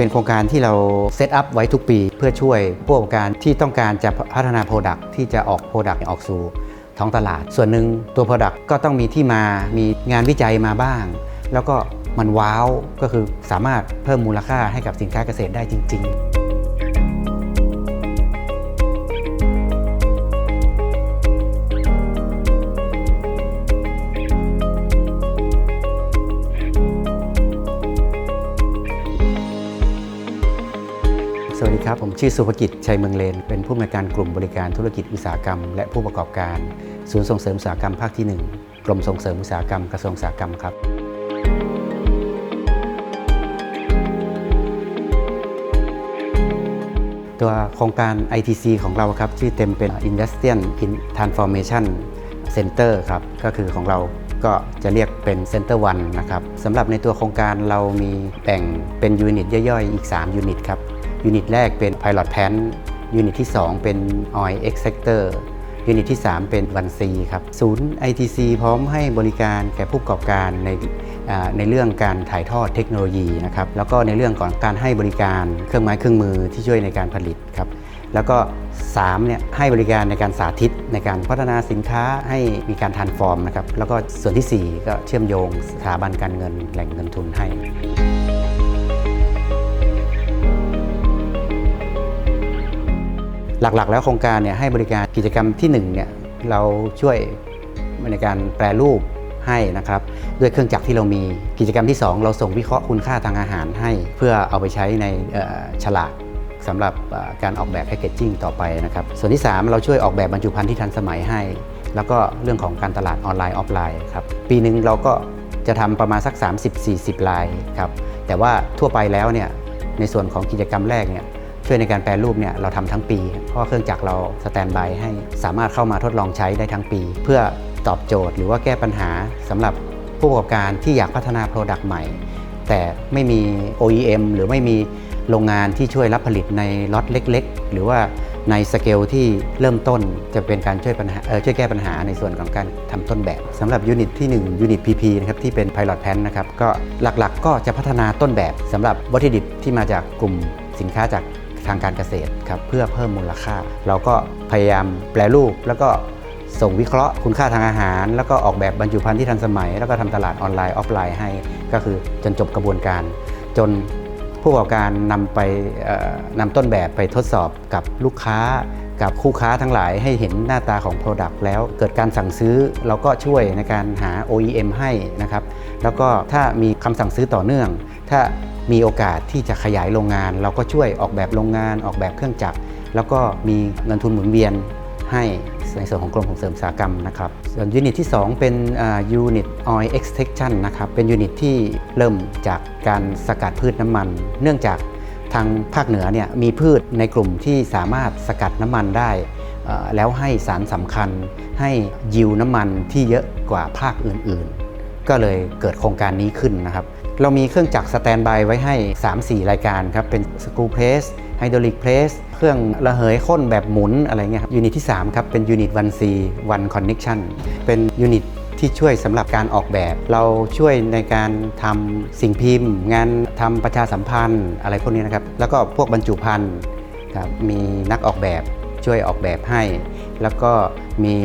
ป็นโครงการที่เราเซตอัพไว้ทุกปี เพื่อช่วยผู้ประกอบการที่ต้องการจะพัฒนาโปรดักที่จะออกโปรดักออกสู่ท้องตลาด ส่วนหนึ่งตัว Product ก็ต้องมีที่มามีงานวิจัยมาบ้าง แล้วก็มันว้าวก็คือสามารถเพิ่มมูลค่าให้กับสินค้าเกษตรได้จริง ๆ สวัสดีครับ ผมชื่อสุภกิจชัยเมืองเลน เป็นผู้อำนวยการกลุ่มบริการธุรกิจอุตสาหกรรม และผู้ประกอบการ ศูนย์ส่งเสริมอุตสาหกรรมภาคที่ 1 กรมส่งเสริมอุตสาหกรรมกระทรวงอุตสาหกรรมครับ ตัวโครงการ ITC ของเราครับชื่อเต็มเป็น Industrial Transformation Center ครับก็คือของเราก็จะเรียกเป็น Center 1นะครับสำหรับในตัวโครงการเรามีแบ่งเป็นยูนิตย่อยๆ อีก 3 ยูนิตครับ ยูนิตแรกเป็น Pilot p a n ยูนิตที่ 2 เป็น Oil X Sector ยูนิตที่ 3 เป็น1 C ครับ ศูนย์ ITC พร้อมให้บริการแก่ผู้ประกอบการในในเรื่องการถ่ายทอดเทคโนโลยีนะครับแล้วก็ในเรื่องของการให้บริการเครื่องไม้เครื่องมือที่ช่วยในการผลิตครับแล้วก็3เนี่ยให้บริการในการสาธิตในการพัฒนาสินค้าให้มีการทันฟอร์มนะครับแล้วก็ส่วนทีสี่ 4 ก็เชื่อมโยงสถาบันการเงินแหล่งเงินทุนให้ หลักๆ แล้วโครงการเนี่ยให้บริการกิจกรรมที่1เนี่ยเราช่วยในการแปรรูปให้นะครับด้วยเครื่องจักรที่เรามีกิจกรรมที่ 2 เราส่งวิเคราะห์คุณค่าทางอาหารให้ เพื่อเอาไปใช้ในฉลากสำหรับการออกแบบแพคเกจจิ้งต่อไปนะครับส่วนที่ 3 เราช่วยออกแบบบรรจุภัณฑ์ที่ทันสมัยให้ แล้วก็เรื่องของการตลาดออนไลน์ออฟไลน์ครับปีหนึ่งเราก็จะทำประมาณสัก 30-40 ลายครับแต่ว่าทั่วไปแล้วเนี่ยในส่วนของกิจกรรมแรกเนี่ย ช่วยในการแปรรูปเนี่ยเราทำทั้งปี เพราะเครื่องจักรเราสแตนบายให้สามารถเข้ามาทดลองใช้ได้ทั้งปี เพื่อตอบโจทย์หรือว่าแก้ปัญหาสำหรับผู้ประกอบการที่อยากพัฒนาโปรดักต์ใหม่ แต่ไม่มี OEM หรือไม่มีโรงงานที่ช่วยรับผลิตในล็อตเล็ก ๆ หรือว่าในสเกลที่เริ่มต้นจะเป็นการช่วยปัญหาช่วยแก้ปัญหาในส่วนของการทำต้นแบบสำหรับยูนิตที่1ยูนิต PP นะครับที่เป็น Pilot p l a n นะครับก็หลักๆ ก็จะพัฒนาต้นแบบสำหรับวัตถุดิบที่มาจากกลุ่มสินค้าจากางการเกษตรครับเพื่อเพิ่มมูลค่า เราก็พยายามแปลรูป แล้วก็ส่งวิเคราะห์คุณค่าทางอาหาร แล้วก็ออกแบบบรรจุภัณฑ์ที่ทันสมัย แล้วก็ทำตลาดออนไลน์ออฟไลน์ให้ ก็คือจนจบกระบวนการ จนผู้ประกอบการนำไปนำต้นแบบไปทดสอบกับลูกค้า กับคู่ค้าทั้งหลายให้เห็นหน้าตาของ Product แล้วเกิดการสั่งซื้อเราก็ช่วยในการหา OEM ให้นะครับ แล้วก็ถ้ามีคำสั่งซื้อต่อเนื่อง ถ้ามีโอกาสที่จะขยายโรงงาน เราก็ช่วยออกแบบโรงงาน ออกแบบเครื่องจักร แล้วก็มีเงินทุนหมุนเวียนให้ในส่วนของกรมส่งเสริมอุตสาหกรรมนะครับส่วนยูนิตที่ 2 เป็นยูนิต Oil Extraction นะครับ เป็นยูนิตที่เริ่มจากการสกัดพืชน้ำมัน เนื่องจาก ทางภาคเหนือเนี่ยมีพืชในกลุ่มที่สามารถสกัดน้ำมันได้ แล้วให้สารสำคัญให้ยิวน้ำมันที่เยอะกว่าภาคอื่นๆ ก็เลยเกิดโครงการนี้ขึ้นนะครับ เรามีเครื่องจักรสแตนบายไว้ให้ 3-4 รายการครับ เป็นสกรูเพรสไฮดรอลิกเพรสเครื่องระเหยข้นแบบหมุนอะไรเงี้ยครับยูนิตที่ 3 ครับ เป็นยูนิต 1C One Connection เป็นยูนิต ที่ช่วยสำหรับการออกแบบ เราช่วยในการทำสิ่งพิมพ์ งานทำประชาสัมพันธ์อะไรพวกนี้นะครับ แล้วก็พวกบรรจุภัณฑ์ครับมีนักออกแบบช่วยออกแบบให้ แล้วก็มี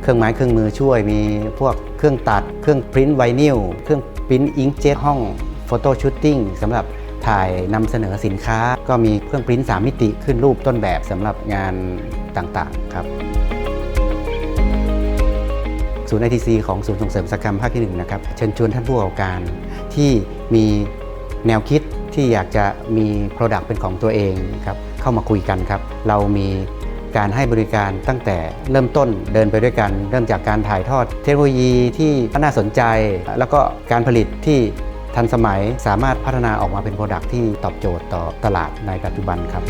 เครื่องไม้เครื่องมือช่วย มีพวกเครื่องตัด เครื่องปริ้นไวนิลเครื่องปริ้นอิงเจ็ตห้องโฟโต้ชูตติ้งสำหรับถ่ายนำเสนอสินค้า ก็มีเครื่องปริ้น3มิติขึ้นรูปต้นแบบสำหรับงานต่างๆครับ ศูนย์ ITC ของศูนย์ส่งเสริมสาหกรรมภาคที่1นะครับเชิญชวนท่านผู้ประกอบการที่มีแนวคิดที่อยากจะมี Product เป็นของตัวเองครับเข้ามาคุยกันครับ เรามีการให้บริการตั้งแต่เริ่มต้นเดินไปด้วยกัน เริ่มจากการถ่ายทอดเทคโนโลยีที่น่าสนใจ แล้วก็การผลิตที่ทันสมัยสามารถพัฒนาออกมาเป็น Product ที่ตอบโจทย์ต่อตลาดในปัจจุบันครับ